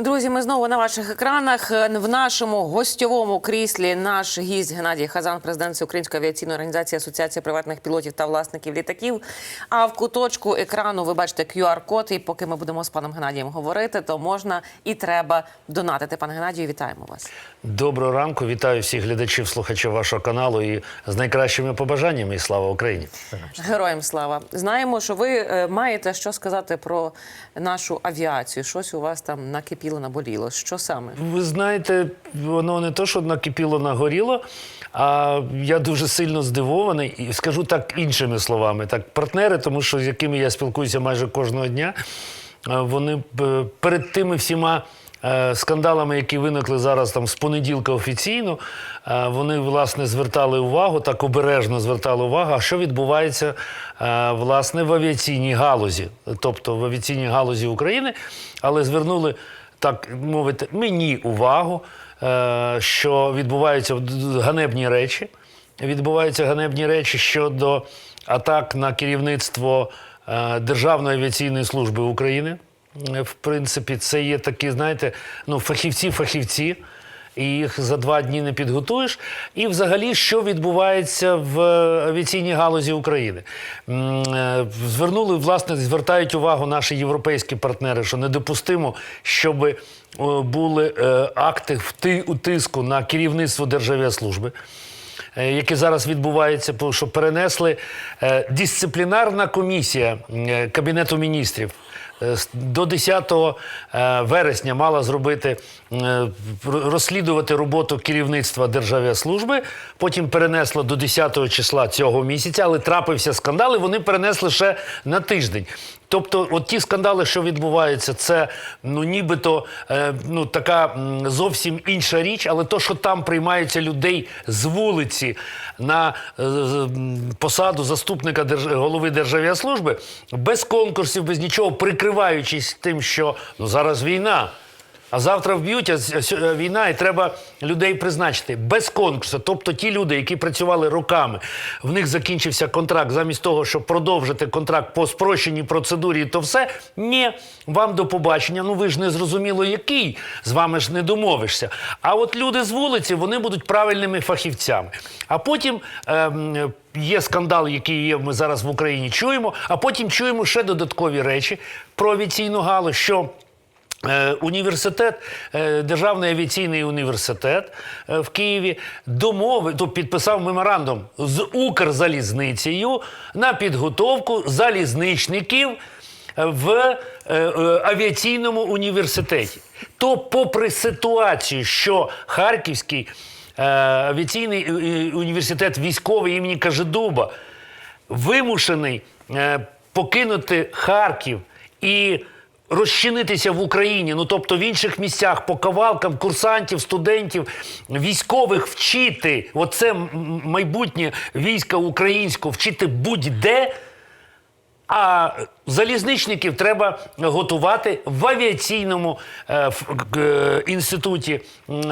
Друзі, ми знову на ваших екранах. В нашому гостьовому кріслі наш гість Геннадій Хазан, президент Всеукраїнської авіаційної організації Асоціації приватних пілотів та власників літаків. А в куточку екрану ви бачите QR-код. І поки ми будемо з паном Геннадієм говорити, то можна і треба донатити. Пане Геннадію, вітаємо вас. Доброго ранку, вітаю всіх глядачів, слухачів вашого каналу і з найкращими побажаннями. І слава Україні! Героям слава. Знаємо, що ви е, маєте що сказати про нашу авіацію. Щось у вас там накипіло, наболіло. Що саме? Ви знаєте, воно не то, що накипіло, нагоріло, а я дуже сильно здивований, і скажу так іншими словами. Так, партнери, тому що з якими я спілкуюся майже кожного дня, е, вони перед тими всіма. е, Скандалами, які виникли зараз там з понеділка офіційно, е, вони власне звертали увагу, так обережно звертали увагу, а що відбувається е, власне в авіаційній галузі, тобто в авіаційній галузі України, але звернули так мовити мені увагу, е, що відбуваються ганебні речі. Відбуваються ганебні речі щодо атак на керівництво е, Державної авіаційної служби України. Е, В принципі, це є такі, знаєте, ну, фахівці-фахівці. І їх за два дні не підготуєш. І взагалі, що відбувається в авіаційній галузі України? Е, Звернули, власне, звертають увагу наші європейські партнери, що недопустимо, щоб е, були е, акти вти- утиску на керівництво Державіаслужби. е, Які зараз відбуваються, що перенесли е, дисциплінарна комісія е, Кабінету міністрів е, до 10 е, вересня мала зробити е, розслідувати роботу керівництва Державіаслужби. Потім перенесла до 10 числа цього місяця, але трапився скандал, і вони перенесли ще на тиждень. Тобто, от ті скандали, що відбуваються, це ну нібито е, ну така зовсім інша річ, але то, що там приймаються людей з вулиці на е, посаду заступника держ... голови Державіаслужби, без конкурсів, без нічого, прикриваючись тим, що ну зараз війна. А завтра вб'ють а війна, і треба людей призначити без конкурсу. Тобто ті люди, які працювали роками, в них закінчився контракт, замість того, щоб продовжити контракт по спрощеній процедурі, то все ні, вам до побачення. Ну ви ж не зрозуміло, який з вами ж не домовишся. А от люди з вулиці вони будуть правильними фахівцями. А потім. ем, Є скандал, який є, ми зараз в Україні чуємо, а потім чуємо ще додаткові речі про авіаційну галузь, що Університет, е, Державний авіаційний університет е, в Києві домови, то підписав меморандум з Укрзалізницею на підготовку залізничників е, в е, е, авіаційному університеті. То, попри ситуацію, що Харківський е, авіаційний е, е, університет військовий імені Кажедуба вимушений е, покинути Харків і розчинитися в Україні, ну тобто в інших місцях по кавалкам курсантів, студентів, військових вчити, оце майбутнє війська українського, вчити будь-де. А залізничників треба готувати в авіаційному е, е, інституті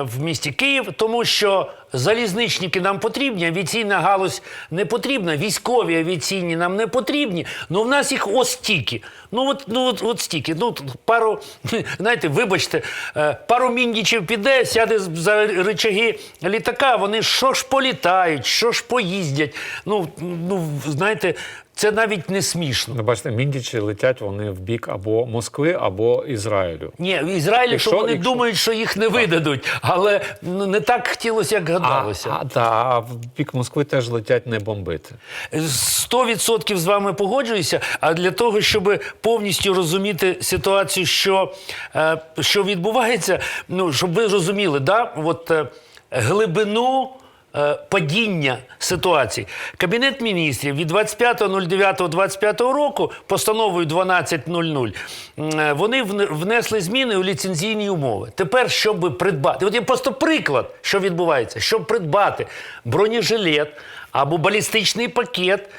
в місті Київ, тому що залізничники нам потрібні, авіаційна галузь не потрібна, військові авіаційні нам не потрібні. Ну в нас їх ось стільки. Ну от, ну от, от стільки. Ну пару, знаєте, вибачте, е, пару міндічів піде, сяде за речаги літака. Вони що ж політають, що ж поїздять. Ну, ну знаєте, це навіть не смішно. Ну, бачите, міндічі летять вони в бік або Москви, або Ізраїлю. Ні, в Ізраїлі, Якщо- що вони якщо- думають, що їх не видадуть, але ну, не так хотілося, як А, гадалося. а, та, а в бік Москви теж летять не бомбити. Сто відсотків з вами погоджуюся. А для того, щоб повністю розуміти ситуацію, що, е, що відбувається, ну щоб ви розуміли, да, от е, глибину. Е, Падіння ситуації. Кабінет міністрів від 25.09.25 року постановою 12.00 е, вони внесли зміни у ліцензійні умови. Тепер, щоб придбати, от є просто приклад, що відбувається, щоб придбати бронежилет або балістичний пакет,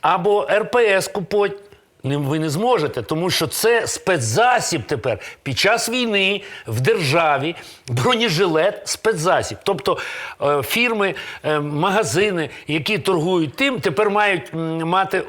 або РПС купити. Ви не зможете, тому що це спецзасіб тепер під час війни в державі бронежилет спецзасіб. Тобто е, фірми, е, магазини, які торгують тим, тепер мають мати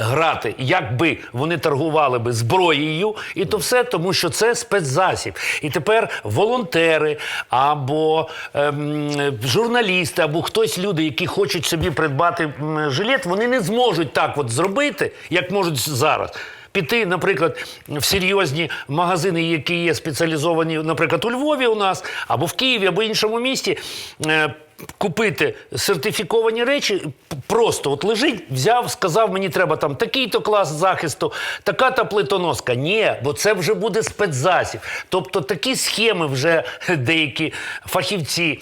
Грати, як би вони торгували би зброєю, і то все тому, що це спецзасіб. І тепер волонтери або ем, журналісти, або хтось люди, які хочуть собі придбати жилет, вони не зможуть так от зробити, як можуть зараз. Піти, наприклад, в серйозні магазини, які є спеціалізовані, наприклад, у Львові у нас, або в Києві, або іншому місті. е, Купити сертифіковані речі, просто от лежить, взяв, сказав, мені треба там такий-то клас захисту, така-то плитоноска. Ні, бо це вже буде спецзасіб. Тобто такі схеми вже деякі фахівці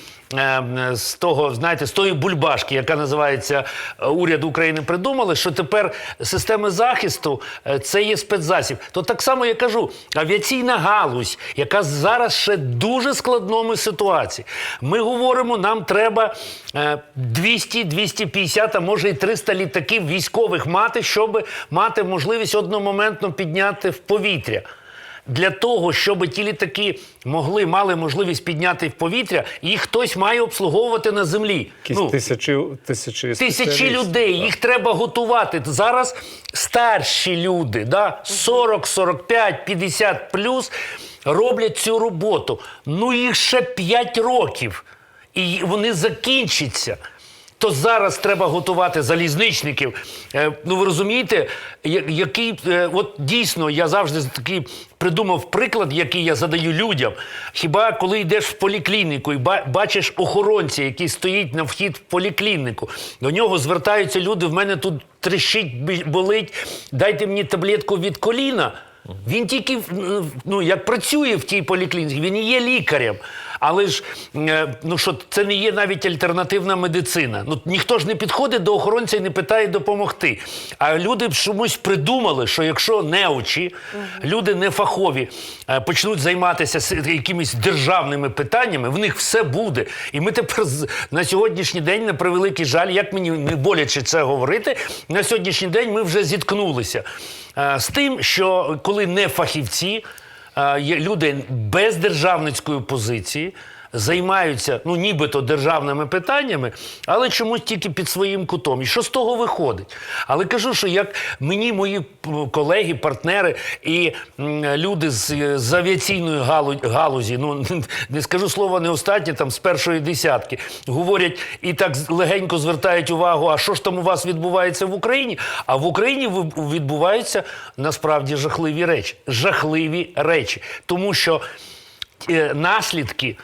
з того, знаєте, з тої бульбашки, яка називається е, уряд України, придумали, що тепер системи захисту е, це є спецзасіб. То так само я кажу, авіаційна галузь, яка зараз ще дуже складному ситуації. Ми говоримо, нам треба е, 200, 250, а може і 300 літаків військових мати, щоб мати можливість одномоментно підняти в повітря. Для того, щоб ті літаки могли мали можливість підняти в повітря, їх хтось має обслуговувати на землі. Якісь тисячі, тисячі, Тисячі людей, так. їх треба готувати. Зараз старші люди, да, 40, 45, 50 плюс роблять цю роботу. Ну їх ще 5 років, і вони закінчаться. То зараз треба готувати залізничників. Е, ну ви розумієте, який е, от дійсно я завжди такий придумав приклад, який я задаю людям. Хіба коли йдеш в поліклініку і бачиш охоронця, який стоїть на вхід в поліклініку, до нього звертаються люди. В мене тут трещить, болить. Дайте мені таблетку від коліна. Він тільки ну, як працює в тій поліклініці, він і є лікарем. Але ж е, ну що це не є навіть альтернативна медицина. Ну ніхто ж не підходить до охоронця і не питає допомогти. А люди б чомусь придумали, що якщо неучі, люди не фахові е, почнуть займатися якимись державними питаннями, в них все буде. І ми тепер на сьогоднішній день, на превеликий жаль, як мені не боляче це говорити, на сьогоднішній день ми вже зіткнулися е, з тим, що коли не фахівці. Е, є люди без державницької позиції займаються ну нібито державними питаннями, але чомусь тільки під своїм кутом. І що з того виходить? Але кажу, що як мені мої колеги, партнери і люди з, з авіаційної галу- галузі, ну не скажу слово не останнє, там з першої десятки, говорять і так легенько звертають увагу, а що ж там у вас відбувається в Україні? А в Україні відбуваються насправді жахливі речі. Жахливі речі. Тому що е, наслідки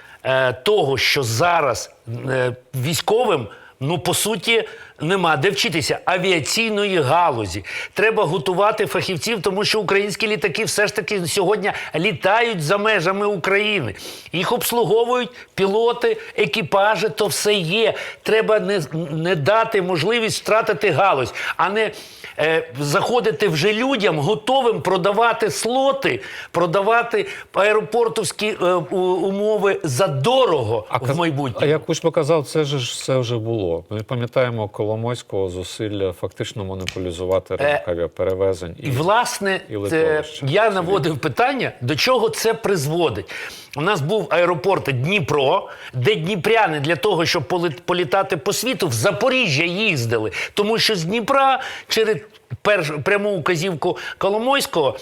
того, що зараз е, військовим. Ну, по суті, нема де вчитися авіаційної галузі. Треба готувати фахівців, тому що українські літаки все ж таки сьогодні літають за межами України. Їх обслуговують пілоти, екіпажі, то все є. Треба не, не дати можливість втратити галузь, а не е, заходити вже людям, готовим продавати слоти, продавати аеропортовські е, умови за дорого в каз- майбутньому. А як Куч показав, це ж все вже було. Ми пам'ятаємо Коломойського зусилля фактично монополізувати ринок авіаперевезень. І, власне, і це, я наводив питання, до чого це призводить. У нас був аеропорт Дніпро, де дніпряни для того, щоб політати по світу, в Запоріжжя їздили. Тому що з Дніпра через перш, пряму указівку Коломойського.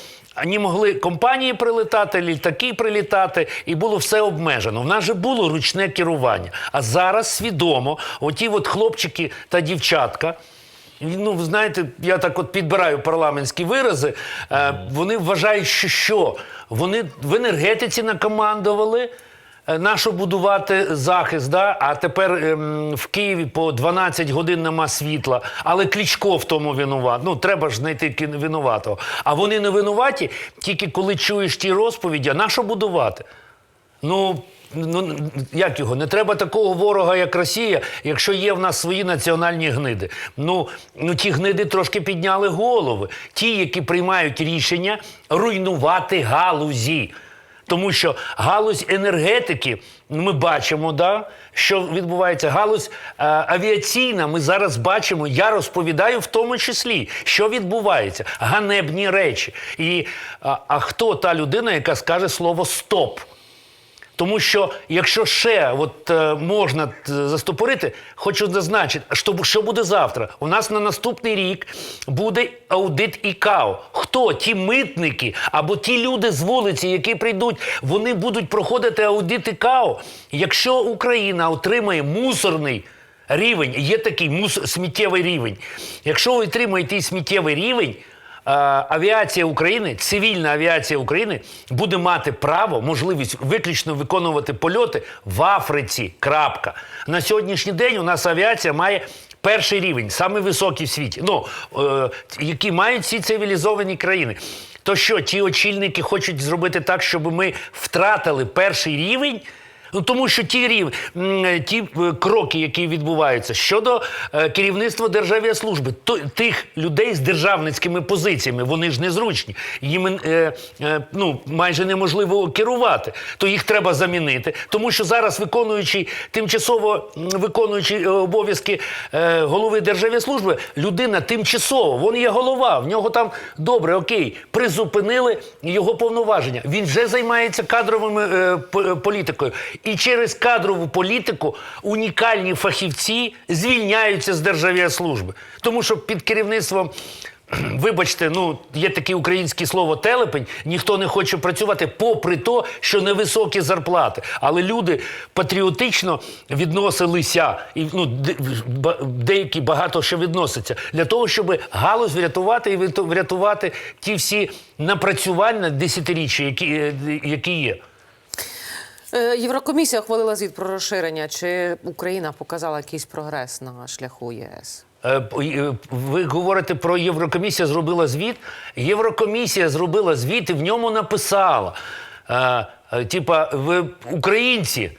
Вони могли компанії прилітати, літаки прилітати, і було все обмежено. В нас же було ручне керування. А зараз свідомо, оті от хлопчики та дівчатка, Ну, знаєте, я так от підбираю парламентські вирази. Е, вони вважають, що що? Вони в енергетиці накомандували. Е, Нащо будувати захист, да? а тепер ем, в Києві по 12 годин нема світла, але Кличко в тому винуват. Ну, треба ж знайти винуватого. А вони не винуваті, тільки коли чуєш ті розповіді, а на що будувати? Ну, ну як його? Не треба такого ворога, як Росія, якщо є в нас свої національні гниди. Ну, ну ті гниди трошки підняли голови. Ті, які приймають рішення руйнувати галузі. Тому що галузь енергетики, ну, ми бачимо, да, що відбувається. Галузь е, авіаційна, ми зараз бачимо, я розповідаю в тому числі, що відбувається. Ганебні речі. І, а, а хто та людина, яка скаже слово стоп? Тому що якщо ще от, е, можна застопорити, хочу зазначити, що, що буде завтра. У нас на наступний рік буде аудит ІКАО. Хто? Ті митники або ті люди з вулиці, які прийдуть, вони будуть проходити аудит ІКАО. Якщо Україна отримає мусорний рівень, є такий мус, сміттєвий рівень. Якщо ви отримаєте сміттєвий рівень, е, авіація України, цивільна авіація України буде мати право, можливість виключно виконувати польоти в Африці. Крапка. На сьогоднішній день у нас авіація має. Перший рівень, саме високий в світі, ну е, які мають всі цивілізовані країни. То що ті очільники хочуть зробити так, щоб ми втратили перший рівень? Ну, тому що ті, рів, ті е, кроки, які відбуваються щодо е, керівництва державної служби, то, тих людей з державницькими позиціями, вони ж незручні. Їм е, е, ну, майже неможливо керувати. То їх треба замінити. Тому що зараз виконуючий, тимчасово м, виконуючий е, обов'язки е, голови державної служби, людина тимчасово, він є голова, в нього там добре, окей, призупинили його повноваження. Він вже займається кадровими е, по- політикою. І через кадрову політику унікальні фахівці звільняються з державної служби. Тому що під керівництвом. Вибачте, ну є таке українське слово телепень. Ніхто не хоче працювати, попри то, що невисокі зарплати. Але люди патріотично відносилися, і ну деякі багато що відносяться для того, щоб галузь врятувати і вряту- врятувати ті всі напрацювання десятиріччя, які, е, які є. Е, Єврокомісія ухвалила звіт про розширення. Чи Україна показала якийсь прогрес на шляху ЄС? Е, е, Ви говорите про Єврокомісія зробила звіт. Єврокомісія зробила звіт і в ньому написала: типа, ви українці,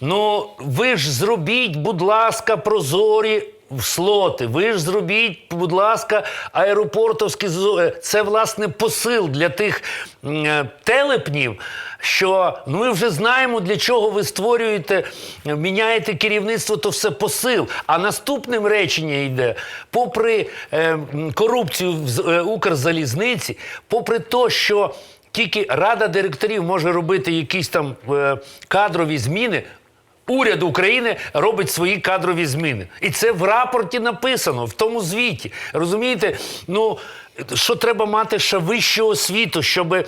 ну ви ж зробіть, будь ласка, прозорі. Слоти, ви ж зробіть, будь ласка, аеропортовські е, Це власне посил для тих е, телепнів, що ну ми вже знаємо, для чого ви створюєте, міняєте керівництво, то все посил. А наступним речення йде, попри е, корупцію в е, Укрзалізниці, попри те, що тільки рада директорів може робити якісь там е, кадрові зміни. Уряд України робить свої кадрові зміни. І це в рапорті написано, в тому звіті. Розумієте? Ну, що треба мати ще вищу освіту, щоб е,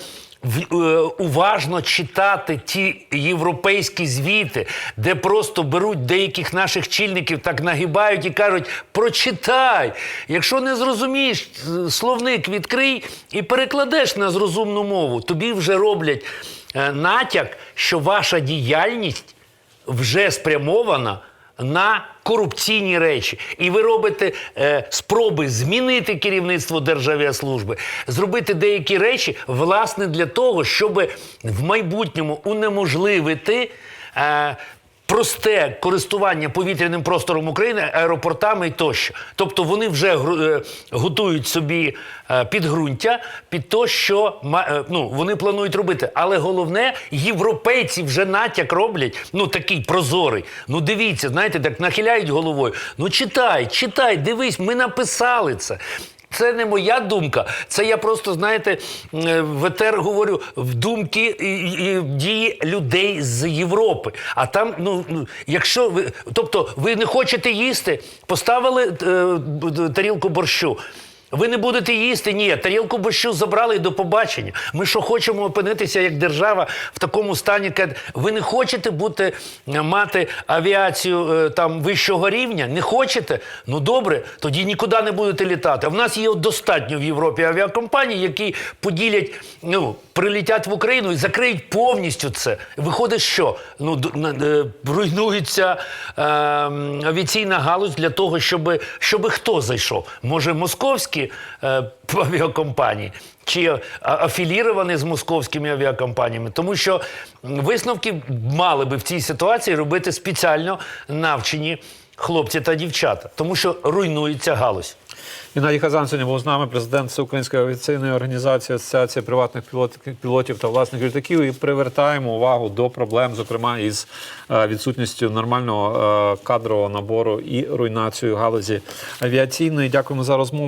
уважно читати ті європейські звіти, де просто беруть деяких наших чільників, так нагибають і кажуть: прочитай. Якщо не зрозумієш, е, словник відкрий і перекладеш на зрозумну мову, тобі вже роблять е, натяк, що ваша діяльність вже спрямована на корупційні речі. І ви робите е, спроби змінити керівництво Державної служби, зробити деякі речі, власне, для того, щоб в майбутньому унеможливити. Просте користування повітряним простором України, аеропортами тощо. Тобто вони вже е, готують собі е, підґрунтя під те, що е, ну, вони планують робити. Але головне, європейці вже натяк роблять, ну такий прозорий. Ну дивіться, знаєте, так нахиляють головою. Ну читай, читай, дивись, ми написали це. Це не моя думка. Це я просто, знаєте, е, в говорю в думки і, і- дії людей з Європи. А там, ну, якщо ви, тобто, ви не хочете їсти, поставили е, тарілку борщу. Ви не будете їсти? Ні, тарілку борщу забрали і до побачення. Ми що хочемо опинитися як держава в такому стані, ви не хочете бути е, мати авіацію е, там вищого рівня? Не хочете? Ну добре, тоді нікуди не будете літати. А в нас є достатньо в Європі авіакомпаній, які поділять, ну прилетять в Україну і закриють повністю це. Виходить, що ну е, руйнується е, авіаційна галузь для того, щоб, щоб хто зайшов? Може, московські е, авіакомпанії чи афіліровані з московськими авіакомпаніями, тому що висновки мали би в цій ситуації робити спеціально навчені хлопці та дівчата, тому що руйнується галузь. Геннадій Хазан сьогодні був з нами, президент Всеукраїнської авіаційної організації Асоціації приватних пілотів та власних літаків. І привертаємо увагу до проблем, зокрема із е, відсутністю нормального е, кадрового набору і руйнацією галузі авіаційної. Дякуємо за розмову.